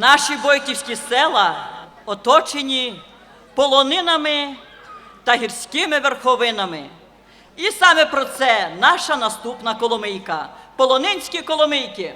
Наші бойківські села оточені полонинами та гірськими верховинами. І саме про це наша наступна коломийка полонинські коломийки.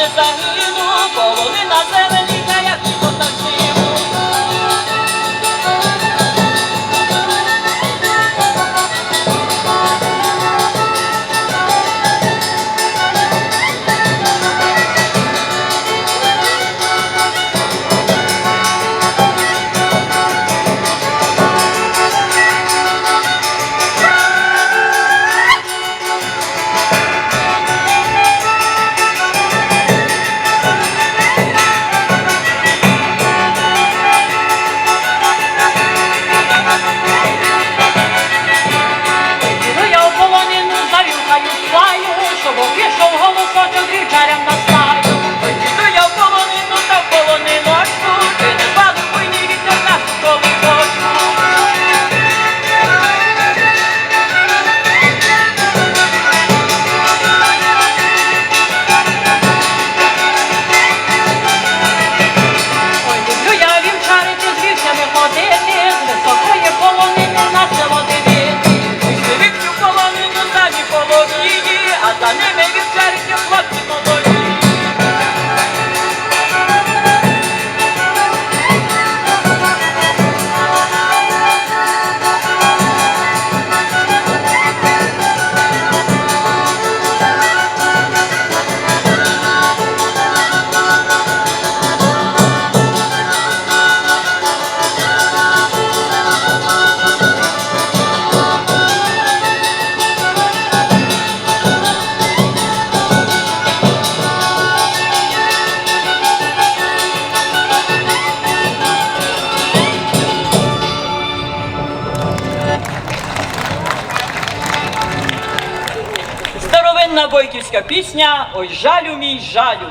Afghanistan Чарівна бойківська пісня Ой жалю мій жалю.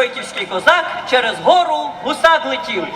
Польський козак через гору гусак летів.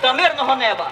Та мирного неба.